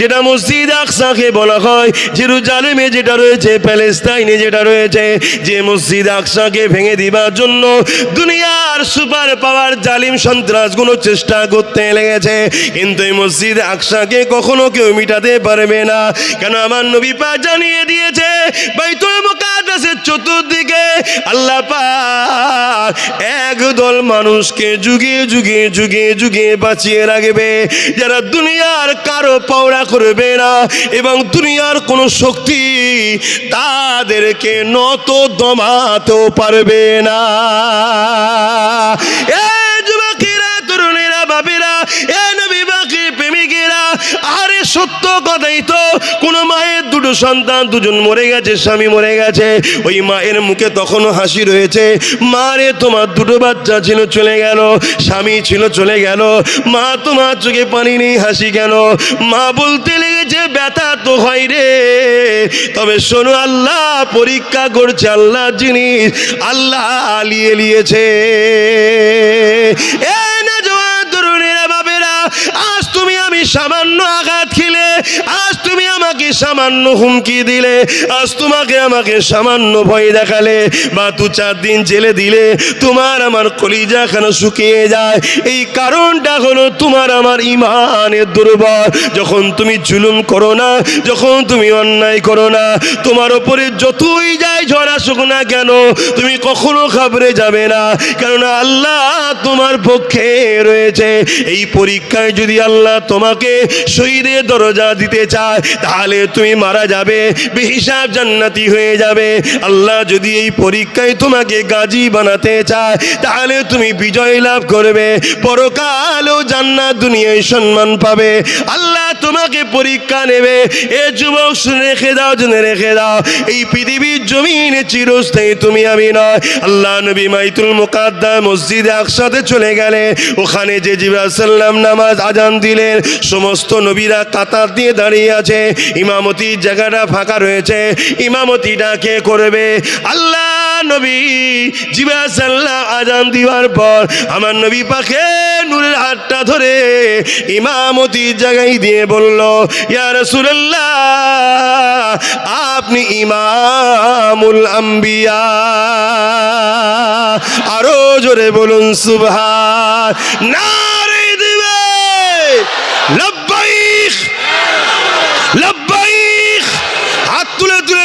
যেটা মসজিদ আকসাকে বলা হয়, জেরুজালেমে যেটা রয়েছে, প্যালেস্তাইনে যেটা রয়েছে, যে মসজিদ আকসাকে ভেঙে দিবার জন্য দুনিয়ার সুপার পাওয়ার জালিম সন্ত্রাসগুলো চেষ্টা করতে লেগেছে। কিন্তু এই মসজিদ আকসাকে কখনো কেউ মিটাতে পারবে না। কেন আমার নবী পা জানিয়ে দিয়েছে, বাইতুল মুকাদ্দাসের চতুর্দিকে আল্লাহ পাক একদল মানুষকে যুগে যুগে যুগে যুগে বাঁচিয়ে রাখবে। যারা দুনিয়ার কারও পাওড়া করবে না এবং দুনিয়ার কোনো শক্তি তাদেরকে নত দমাতেও পারবে না। সত্য কথাই তো কোন মায়ের দুটো সন্তান, দুজন মরে গেছে, স্বামী মরে গেছে। ওই মায়ের মুখে তখনও হাসি রয়েছে। মারে তোমার দুটো বাচ্চা ছিল, চলে গেল। স্বামী ছিল, চলে গেল। মা, তোমার চোখে পানি নেই, হাসি কেন? মা বলতে লেগেছে, ব্যথা তো হয় রে। তবে শোনো, আল্লাহ পরীক্ষা করছে, আল্লাহ জিনিস, আল্লাহ আলিয়ে লিয়েছে এ সামান্য হুমকি দিলে? আজ তোমাকে আমাকে সামান্য ভয় দেখালে, বা দু চার দিন জেলে দিলে, তোমার আমার কলিজা কেন শুকিয়ে যায়? এই কারণটা হলো তোমার আমার ইমানের দুর্বল। যখন তুমি জুলুম করো না, যখন তুমি অন্যায় করো না, তোমার ওপরে যতই যায় ঝড় আসুক না কেন, তুমি কখনো খাবরে যাবে না। কেননা আল্লাহ তোমার পক্ষে রয়েছে। এই পরীক্ষায় যদি আল্লাহ তোমাকে শহীদের দরজা দিতে চায়, তাহলে তুমি মারা যাবে, বেহিসাব জান্নাতি হয়ে যাবে। আল্লাহ যদি এই পরীক্ষায় তোমাকে গাজী বানাতে চায়, তাহলে তুমি বিজয় লাভ করবে, পরকালও জান্নাত দুনিয়ায় সম্মান পাবে। আল্লাহ তোমাকে পরীক্ষা নেবে, এ যুবক শুনে রেখে দাও, জেনে রেখে দাও, এই পৃথিবীর জমিনে চিরস্থায়ী তুমি আমি নয়। আল্লাহ নবী মাইতুল মুকাদ্দা মসজিদে একসাথে চলে গেলে, ওখানে যে জিবাসাল্লাম নামাজ আজান দিলেন, সমস্ত নবীরা কাতার দিয়ে দাঁড়িয়ে আছে ইমামতির জায়গাটা ফাঁকা রয়েছে। ইমামতিটা কে করবে? আল্লাহ নবী জিবাসাল্লাম আজান দিবার পর আমার নবী পাখে নূরের হাতটা ধরে ইমামতির জায়গায় দিয়ে বলল, ইয়া রাসূলুল্লাহ, আপনি ইমামুল আম্বিয়া। আরও জোরে বলুন, সুবহান নারে দিবে। লব্বাইক হাত তুলে তুলে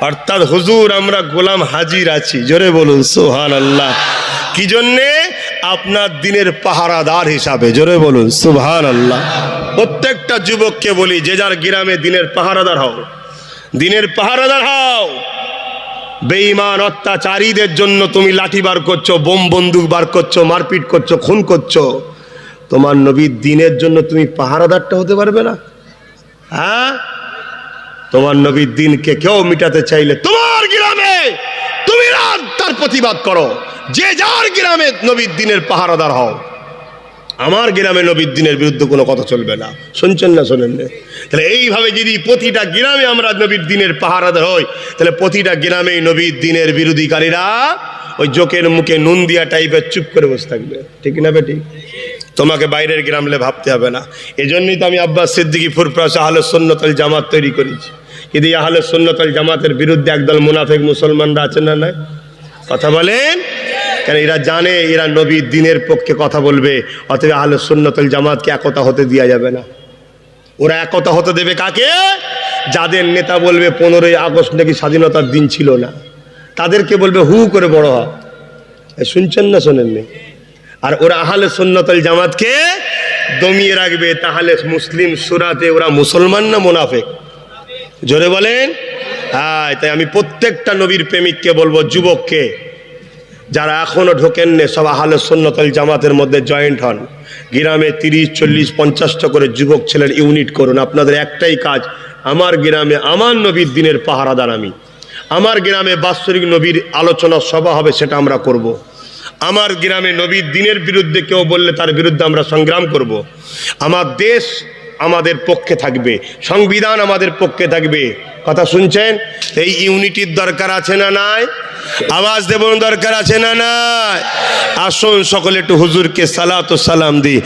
অর্থাৎ হুজুর, আমরা গোলাম হাজির আছি। জোরে বলুন সোহান আল্লাহ কি জন্যে? আপনার দিনের পাহারাদার হিসাবে। জোরে বলুন সুবহান আল্লাহ প্রত্যেকটা যুবককে বলি, যে যার গ্রামে দিনের পাহারাদার হও। দিনের পাহারাদার হও। বেঈমান অত্যাচারীদের জন্য তুমি লাঠি বার করছ, বোম বন্দুক বার করছ, মারপিট করছ, খুন করছ। তোমার নবীর দিনের জন্য তুমি পাহারাদারটা হতে পারবে না। হ্যাঁ? তোমার নবীর দিনকে কেউ মিটাতে চাইলে তোমার গ্রামে তুমি তার প্রতিবাদ করো। যে যার গ্রামে নবীর দিনের পাহারাদার হও। আমার গ্রামে নবীর দিনের বিরুদ্ধে কোনো কথা চলবে না। শুনছেন না শোনেন না? তাহলে এইভাবে যদি প্রতিটা গ্রামে আমরা নবীর দিনের পাহারাদার হই, তাহলে প্রতিটা গ্রামেই নবীর দিনের বিরোধীকারীরা ওই জোকের মুখে নুন দিয়া টাইপের চুপ করে বসে থাকবে। ঠিক না বেটি? তোমাকে বাইরের গ্রামলে ভাবতে হবে না। এজন্যই তো আমি আব্বাস সিদ্দিকি ফুরপ্রাস আহলে সন্ন্যতল জামাত তৈরি করেছি। কিন্তু আহলে সন্ন্যতল জামাতের বিরুদ্ধে একদল মুনাফেক মুসলমানরা আছেন না নয় কথা বলেন। কেন এরা জানে, এরা নবীর দিনের পক্ষে কথা বলবে, অতএব আহলে সন্ন্যতল জামাতকে একতা হতে দেওয়া যাবে না। ওরা একতা হতে দেবে কাকে? যাদের নেতা বলবে পনেরোই আগস্ট নাকি স্বাধীনতার দিন ছিল না, তাদেরকে বলবে হু করে বড় হ শুনছেন না, শোনেননি? আর ওরা আহলে সন্ন্যতল জামাতকে দমিয়ে রাখবে, তাহলে মুসলিম সুরাতে ওরা মুসলমান না মোনাফেক? জোরে বলেন? হ্যাঁ তাই আমি প্রত্যেকটা নবীর প্রেমিককে বলব, যুবককে যারা এখনও ঢোকেননি, সব আহলে সন্ন্যতল জামাতের মধ্যে জয়েন্ট হন গ্রামে তিরিশ, চল্লিশ, পঞ্চাশটা করে যুবক ছেলের ইউনিট করুন আপনাদের একটাই কাজ, আমার গ্রামে আমার নবীর দিনের পাহারাদার আমি আমার গ্রামে বাৎসরিক নবীর আলোচনা সভা হবে, সেটা আমরা করব। আমার গ্রামে নবীর দিনের বিরুদ্ধে কেউ বললে তার বিরুদ্ধে আমরা সংগ্রাম করব। আমার দেশ আমাদের পক্ষে থাকবে, সংবিধান আমাদের পক্ষে থাকবে কথা শুনছেন? এই ইউনিটির দরকার আছে না নাই? আওয়াজ দেবন দরকার আছে না নাই? আসুন সকলে একটু হুজুরকে সালাত সালাম দিই।